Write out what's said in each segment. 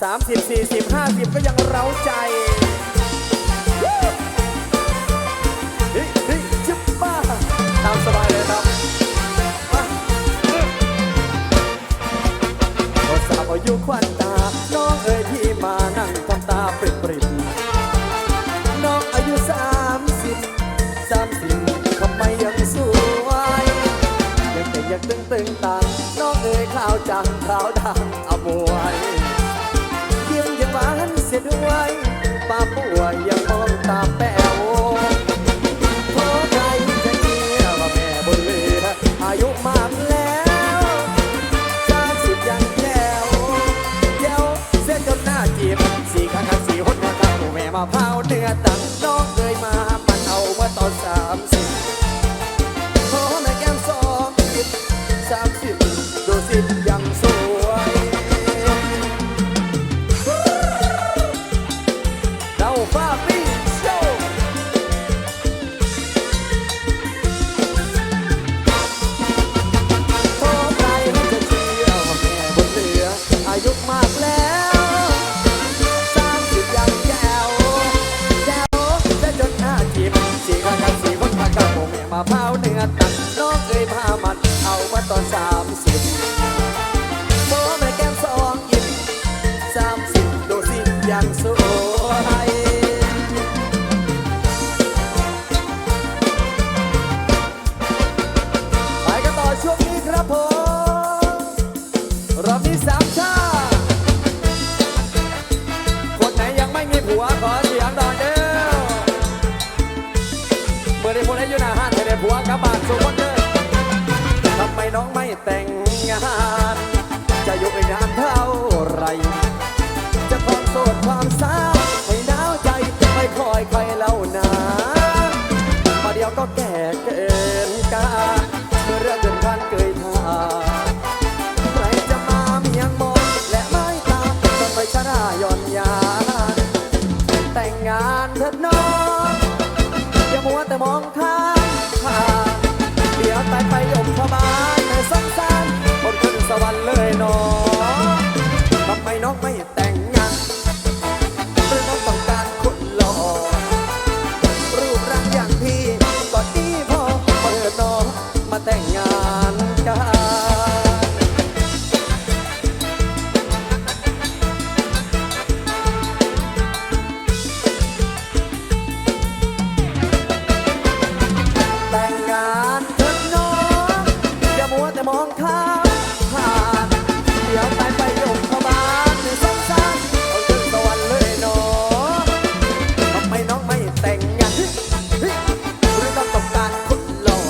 30 40 50 ก็ยังเร้าใจเฮ้ยเฮ้ยจิ๊บป้าตามสบายเลยครับมาโทรศัพท์อายุควันตา น้องเอ๋ยพี่มานั่งทำตาปริบปริบน้องอายุสามสิบสามสิบทำไมยังสวยยังแต่ยังตึงตึงตังน้องเอ๋ยข่าวจังข่าวดัง สียด้วยป้าป่วยยังมองตาแป๋วขอใครจะเชื่อว่าแม่บนเรืออายุมากแล้วสามสิบยังแก้วแจ๋วเส้นจนหน้าจีบสี่ข้างข้างสี่หดมาข้างแม่มาพร้าวเนื้อตังน้องเคยมามันเอาเมื่อตอนสา กับผาพร้าวเนื้อตัดน้องเอ้ยพามัน เอามาตอนสามสิบโมแม่แก้มสองอินสามสิบดูสิยังสวยไปกันต่อช่วงนี้ครับผมรอบนี้สามชาคนไหนยังไม่มีผัวขอเสียงหน่อยเด้อเมื่อได้คนไหนอยู่หน้าห้า ได้ผัวกลับบานสู่คนเด้อทำไมน้องไม่แต่งงาน จะอยู่อีกนานเท่าไร จะคองโสดความ ข้ามผ่านเดี๋ยวตายไปยมเข้าบ้านในสงสารเอาขึ้นสวรรค์เลยน้องทำไมน้องไม่แต่งงานเฮ้ยหรือต้องต้องการคนหล่อ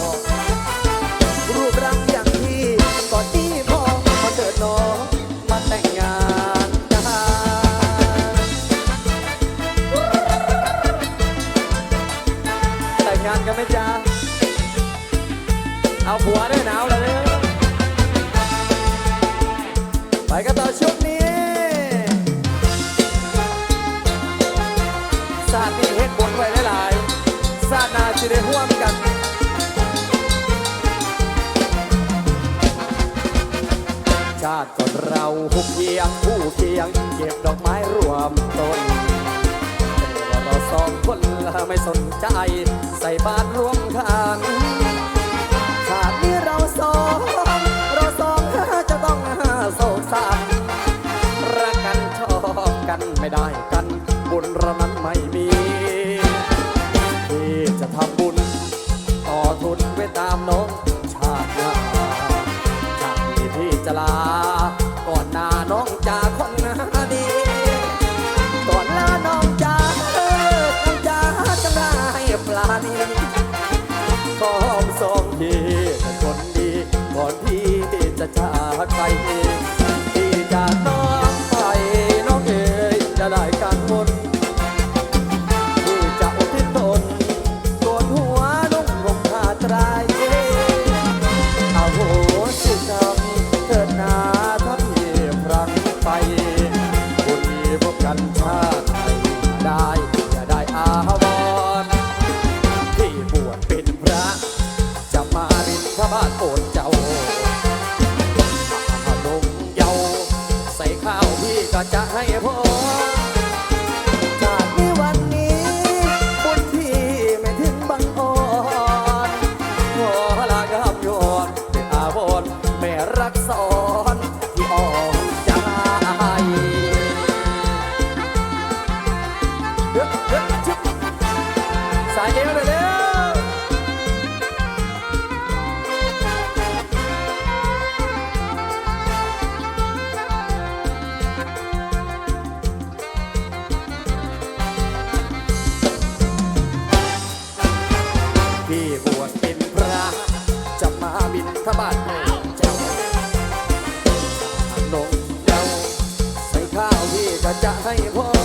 รูปร่างอย่างพี่ก็ดีพอมาเถิดน้องมาแต่งงานกันแต่งงานกันไหมจ๊ะเอาผัวด้วยหนาวเลย กันต่อช่วงนี้ศาสตร์นี่เฮ็ดบนไว้หลายๆศาตนาจะได้ห่วมกันชาติก่อนเราหุบเยียงผู้เคียง เก็บดอกไม้รวมต้นแต่ว่าเราสองคนไม่สนใจ ใส่บาตรร่วมกัน จากนี้พี่จะลา ก่อนหน้าน้องจาคนดี ก่อนลาน้องจาเออน้องจาจำได้ปลานีขอมสองทีเป็นคนดี ก่อนพี่จะจากไป จะมาบินพระบาทโปรดเจ้าอาลงก็จะให้พรจากนี้วันนี้บุญที่ไม่ถึงบังอ่อนขอลากับโยนเป็นอาวรณ์แม่รักสอนที่อ่อนใจเฮ้ย อนงเ